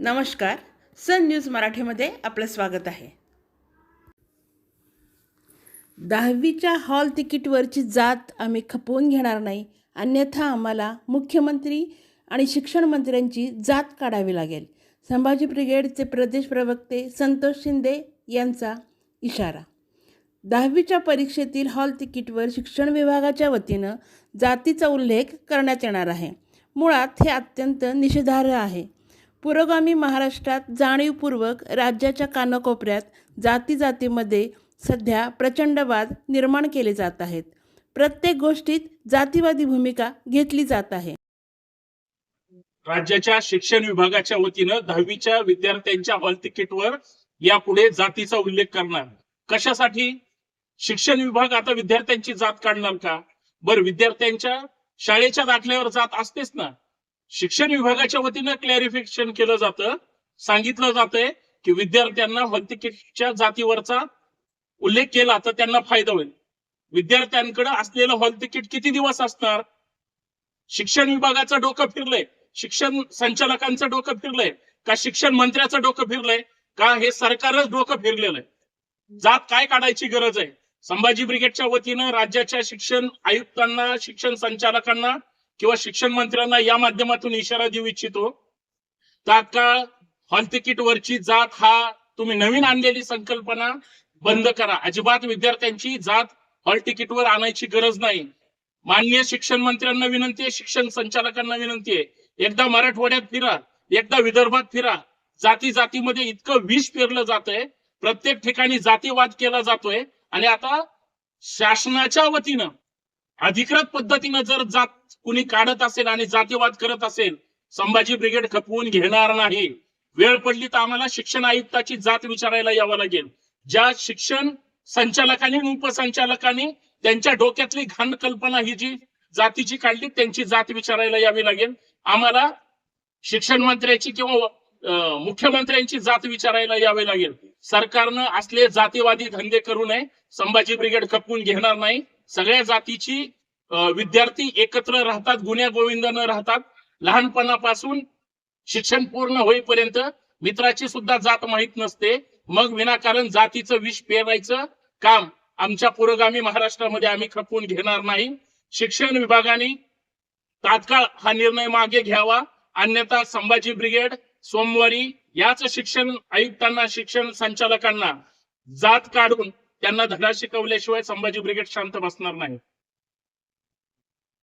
नमस्कार सन न्यूज मराठीमध्ये आपलं स्वागत आहे. दहावीच्या हॉल तिकीटवरची जात आम्ही खपवून घेणार नाही अन्यथा आम्हाला मुख्यमंत्री आणि शिक्षण मंत्र्यांची जात काढावी लागेल. संभाजी ब्रिगेडचे प्रदेश प्रवक्ते संतोष शिंदे यांचा इशारा. दहावीच्या परीक्षेतील हॉल तिकीटवर शिक्षण विभागाच्या वतीनं जातीचा उल्लेख करण्यात येणार आहे. मुळात हे अत्यंत निषेधार्ह आहे. पुरोगामी महाराष्ट्रात जाणीवपूर्वक राज्याच्या कानाकोपऱ्यात जाती जातीमध्ये सध्या प्रचंड वाद निर्माण केले जात आहेत. प्रत्येक गोष्टीत जातीवादी भूमिका घेतली जात आहे. राज्याच्या शिक्षण विभागाच्या वतीनं दहावीच्या विद्यार्थ्यांच्या हॉल तिकीटवर यापुढे जातीचा उल्लेख करणार. कशासाठी? शिक्षण विभाग आता विद्यार्थ्यांची जात काढणार का? बर विद्यार्थ्यांच्या शाळेच्या दाखल्यावर जात असतेच ना. शिक्षण विभागाच्या वतीनं क्लॅरिफिकेशन केलं जातं. सांगितलं जातंय की विद्यार्थ्यांना हॉल तिकीटच्या जातीवरचा उल्लेख केला तर त्यांना फायदा होईल. विद्यार्थ्यांकडे असलेलं हॉल तिकीट किती दिवस असणार? शिक्षण विभागाचं डोकं फिरलंय. शिक्षण संचालकांचं डोकं फिरलंय. का शिक्षण मंत्र्याचं डोकं फिरलंय? का हे सरकारच डोकं फिरलेलं आहे? जात काय काढायची गरज आहे? संभाजी ब्रिगेडच्या वतीनं राज्याच्या शिक्षण आयुक्तांना शिक्षण संचालकांना किंवा शिक्षण मंत्र्यांना या माध्यमातून इशारा देऊ इच्छितो तात्काळ हॉल तिकीट वरची जात हा तुम्ही नवीन आणलेली संकल्पना बंद करा. अजिबात विद्यार्थ्यांची जात हॉल तिकीटवर आणायची गरज नाही. माननीय शिक्षण मंत्र्यांना विनंती आहे शिक्षण संचालकांना विनंती आहे एकदा मराठवाड्यात फिरा एकदा विदर्भात फिरा. जाती जातीमध्ये इतकं विष पेरलं जातंय प्रत्येक ठिकाणी जातीवाद केला जातोय आणि आता शासनाच्या वतीनं अधिकृत पद्धतीनं जर जात कुणी काढत असेल आणि जातीवाद करत असेल संभाजी ब्रिगेड खपवून घेणार नाही. वेळ पडली तर आम्हाला शिक्षण आयुक्ताची जात विचारायला यावं लागेल. ज्या शिक्षण संचालकांनी उपसंचालकांनी त्यांच्या डोक्यातली घाण कल्पना ही जी जातीची काढली त्यांची जात विचारायला यावी लागेल. आम्हाला शिक्षण मंत्र्याची किंवा मुख्यमंत्र्यांची जात विचारायला यावे लागेल. सरकारनं असले जातीवादी धंदे करू नये. संभाजी ब्रिगेड खपवून घेणार नाही. सगळ्या जातीची विद्यार्थी एकत्र राहतात गुन्ह्या न राहतात. लहानपणापासून शिक्षण पूर्ण होईपर्यंत मित्राची सुद्धा जात माहीत नसते. मग विनाकारण जातीचं विष पेरायचं काम आमच्या पुरोगामी महाराष्ट्रामध्ये आम्ही खपवून घेणार नाही. शिक्षण विभागाने तात्काळ हा निर्णय मागे घ्यावा. अन्यथा संभाजी ब्रिगेड सोमवारी याच शिक्षण आयुक्तांना शिक्षण संचालकांना जात काढून त्यांना धडा शिकवल्याशिवाय संभाजी ब्रिगेड शांत बसणार नाही.